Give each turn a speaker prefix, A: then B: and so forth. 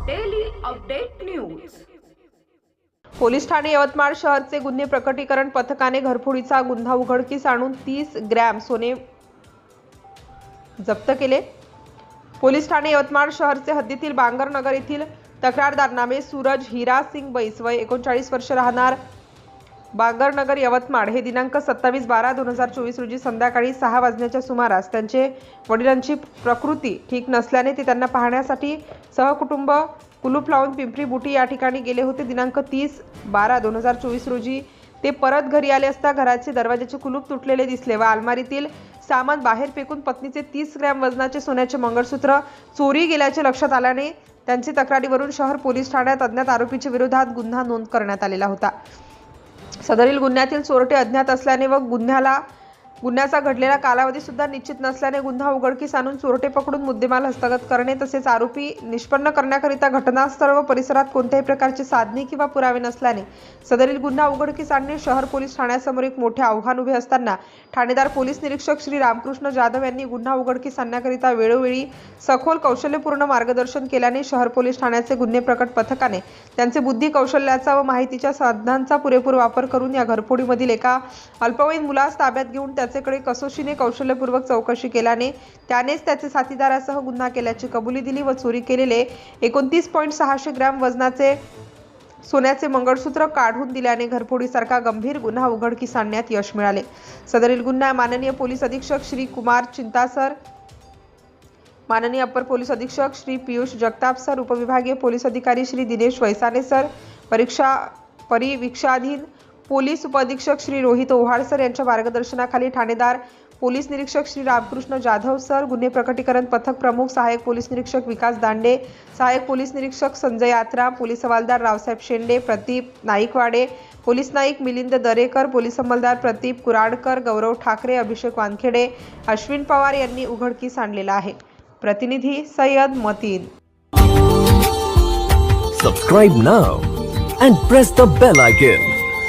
A: Update news
B: police ठाणे यवतमाळ शहरचे गुन्हे प्रकटीकरण पथकाने घरफोडीचा गुन्हा उघडकीस आणून तीस ग्रॅम सोने जप्त केले. पोलीस ठाणे यवतमाळ शहरचे हद्दीतील बांगरनगर येथील तक्रारदार नामे सूरज हिरा सिंग बैस वय एकोणचाळीस वर्ष राहणार बांगरनगर यवतमाळ हे दिनांक सत्तावीस बारा दोन हजार चोवीस रोजी संध्याकाळी सहा वाजण्याच्या सुमारास त्यांचे वडिलांची प्रकृती ठीक नसल्याने ते त्यांना पाहण्यासाठी सहकुटुंब कुलूप लावून पिंपरी बुटी या ठिकाणी गेले होते. दिनांक तीस बारा दोन हजार चोवीस रोजी ते परत घरी आले असता घराचे दरवाजाचे कुलूप तुटलेले दिसले व अलमारीतील सामान बाहेर फेकून पत्नीचे तीस ग्रॅम वजनाचे सोन्याचे मंगळसूत्र चोरी गेल्याचे लक्षात आल्याने त्यांची तक्रारीवरून शहर पोलीस ठाण्यात अज्ञात आरोपीच्या विरोधात गुन्हा नोंद करण्यात आलेला होता. सदरील गुन्ह्यातील चोरटे अज्ञात असल्याने व गुन्ह्याला गुन्ह्याचा घडलेला कालावधी सुद्धा निश्चित नसल्याने गुन्हा उघडकीस आणून चोरटे पकडून मुद्देमाल हस्तगत करणे तसेच आरोपी निष्पन्न करण्याकरिता घटनास्थळ व परिसरात कोणत्याही प्रकारचे साधने किंवा पुरावे नसल्याने सदरील गुन्हा उघडकीस आणणे शहर पोलीस ठाण्यासमोर एक मोठे आव्हान उभे असताना ठाणेदार पोलीस निरीक्षक श्री रामकृष्ण जाधव यांनी गुन्हा उघडकीस आणण्याकरिता वेळोवेळी सखोल कौशल्यपूर्ण मार्गदर्शन केल्याने शहर पोलीस ठाण्याचे गुन्हे प्रकट पथकाने त्यांचे बुद्धी कौशल्याचा व माहितीच्या साधनांचा पुरेपूर वापर करून या घरफोडीमधील एका अल्पवयीन मुलास ताब्यात घेऊन त्याच्याकडे कसोशीने कौशल्यपूर्वक चौकशी केल्याने त्यानेच त्याचे साथीदारासह गुन्हा केल्याची कबुली दिली व चोरी केलेले एकोणतीस पॉईंट सहाशे ग्रॅम वजनाचे सोन्याचे मंगळसूत्र काढून दिल्याने घरफोडीसारखा गंभीर गुन्हा उघडकीस आणण्यात यश मिळाले. सदरील गुन्हा माननीय पोलीस अधीक्षक श्री कुमार चिंतासर माननीय अप्पर पोलीस अधीक्षक श्री पियुष जगताप सर उपविभागीय पोलीस अधिकारी श्री दिनेश वैसाने सर परीक्षा परिवीक्षाधीन पोलीस उपअधीक्षक श्री रोहित ओव्हाळ सर यांच्या मार्गदर्शनाखाली ठाणेदार पोलीस निरीक्षक श्री रामकृष्ण जाधव सर गुन्हे प्रकटीकरण पथक प्रमुख सहाय्यक पोलीस निरीक्षक विकास दांडे सहाय्यक पोलीस निरीक्षक संजय यात्रा पोलीस हवालदार रावसाहेब शेंडे प्रदीप नाईकवाडे पोलीस नाईक मिलिंद दरेकर पोलीस अंमलदार प्रदीप कुराडकर गौरव ठाकरे अभिषेक वानखेडे अश्विन पवार यांनी उघडकीस आणलेला आहे. प्रतिनिधी Sayyad Mateen.
C: Subscribe now and press the bell icon